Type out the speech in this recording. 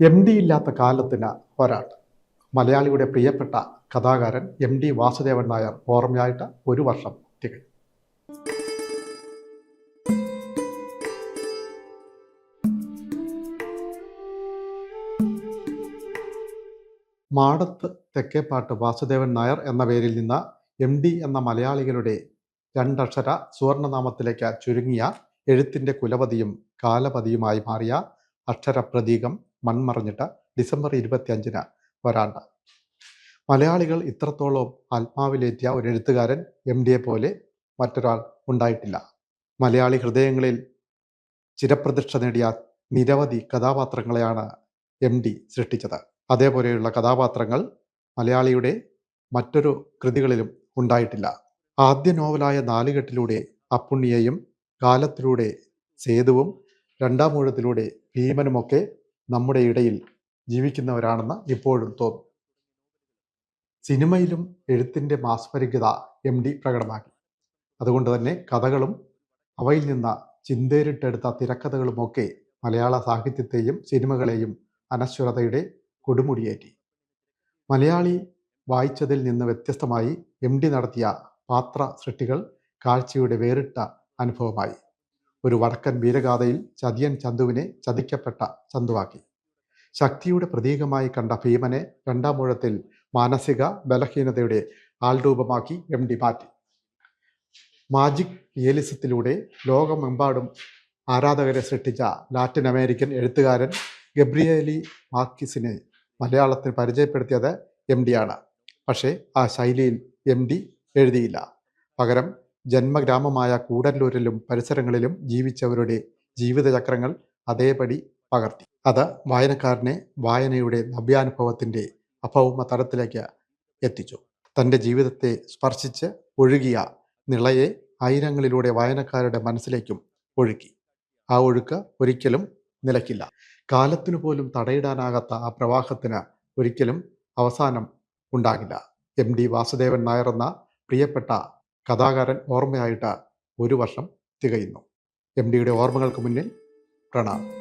M D ഇല്ലാത്ത കാലത്തിന് ഒരാൾ. മലയാളിയുടെ പ്രിയപ്പെട്ട കഥാകാരൻ എം ഡി വാസുദേവൻ നായർ ഓർമ്മയായിട്ട് ഒരു വർഷം തികഞ്ഞു. മാടത്ത് തെക്കേപ്പാട്ട് വാസുദേവൻ നായർ എന്ന പേരിൽ നിന്ന് എം ഡി എന്ന മലയാളികളുടെ രണ്ടക്ഷര സുവർണനാമത്തിലേക്ക് ചുരുങ്ങിയ എഴുത്തിന്റെ കുലപതിയും കാലപതിയുമായി മാറിയ അക്ഷരപ്രതീകം മൺമറഞ്ഞിട്ട് ഡിസംബർ ഇരുപത്തിയഞ്ചിന് വരാണ്ട്. മലയാളികൾ ഇത്രത്തോളം ആത്മാവിലേറ്റിയ ഒരു എഴുത്തുകാരൻ എം ഡിയെ പോലെ മറ്റൊരാൾ ഉണ്ടായിട്ടില്ല. മലയാളി ഹൃദയങ്ങളിൽ ചിരപ്രതിഷ്ഠ നേടിയ നിരവധി കഥാപാത്രങ്ങളെയാണ് എം ഡി സൃഷ്ടിച്ചത്. അതേപോലെയുള്ള കഥാപാത്രങ്ങൾ മലയാളിയുടെ മറ്റൊരു കൃതികളിലും ഉണ്ടായിട്ടില്ല. ആദ്യ നോവലായ നാലുകെട്ടിലൂടെ അപ്പുണ്ണിയെയും കാലത്തിലൂടെ സേതുവും രണ്ടാം ഊഴത്തിലൂടെ ഭീമനുമൊക്കെ നമ്മുടെ ഇടയിൽ ജീവിക്കുന്നവരാണെന്ന് ഇപ്പോഴും തോന്നും. സിനിമയിലും എഴുത്തിന്റെ മാസ്മരികത എം ഡി പ്രകടമാക്കി. അതുകൊണ്ട് തന്നെ കഥകളും അവയിൽ നിന്ന് ചിന്തേരിട്ടെടുത്ത തിരക്കഥകളുമൊക്കെ മലയാള സാഹിത്യത്തെയും സിനിമകളെയും അനശ്വരതയുടെ കൊടുമുടിയേറ്റി. മലയാളി വായിച്ചതിൽ നിന്ന് വ്യത്യസ്തമായി എം ഡി നടത്തിയ പാത്ര സൃഷ്ടികൾ കാഴ്ചയുടെ വേറിട്ട അനുഭവമായി. ഒരു വടക്കൻ വീരഗാഥയിൽ ചതിയൻ ചന്തുവിനെ ചതിക്കപ്പെട്ട ചന്തുവാക്കി. ശക്തിയുടെ പ്രതീകമായി കണ്ട ഭീമനെ രണ്ടാം ഊഴത്തിൽ മാനസിക ബലഹീനതയുടെ ആൾരൂപമാക്കി എം ഡി മാറ്റി. മാജിക് റിയലിസത്തിലൂടെ ലോകമെമ്പാടും ആരാധകരെ സൃഷ്ടിച്ച ലാറ്റിൻ അമേരിക്കൻ എഴുത്തുകാരൻ ഗബ്രിയേലി മാർക്കിസിനെ മലയാളത്തിൽ പരിചയപ്പെടുത്തിയത് എം ഡിയാണ് പക്ഷേ ആ ശൈലിയിൽ എം ഡി എഴുതിയില്ല. പകരം ജന്മഗ്രാമമായ കൂടല്ലൂരിലും പരിസരങ്ങളിലും ജീവിച്ചവരുടെ ജീവിതചക്രങ്ങൾ അതേപടി പകർത്തി. അത് വായനക്കാരനെ വായനയുടെ നവ്യാനുഭവത്തിന്റെ അഭൗമ തലത്തിലേക്ക് എത്തിച്ചു. തന്റെ ജീവിതത്തെ സ്പർശിച്ച് ഒഴുകിയ നിളയെ ആയിരങ്ങളിലൂടെ വായനക്കാരുടെ മനസ്സിലേക്കും ഒഴുക്കി. ആ ഒഴുക്ക് ഒരിക്കലും നിലയ്ക്കില്ല കാലത്തിനു പോലും തടയിടാനാകാത്ത ആ പ്രവാഹത്തിന് ഒരിക്കലും അവസാനം ഉണ്ടാകില്ല. എം ഡി വാസുദേവൻ നായർ എന്ന പ്രിയപ്പെട്ട കഥാകാരൻ ഓർമ്മയായിട്ട് ഒരു വർഷം തികയുന്നു. എം ഡിയുടെ ഓർമ്മകൾക്ക് മുന്നിൽ പ്രണാമം.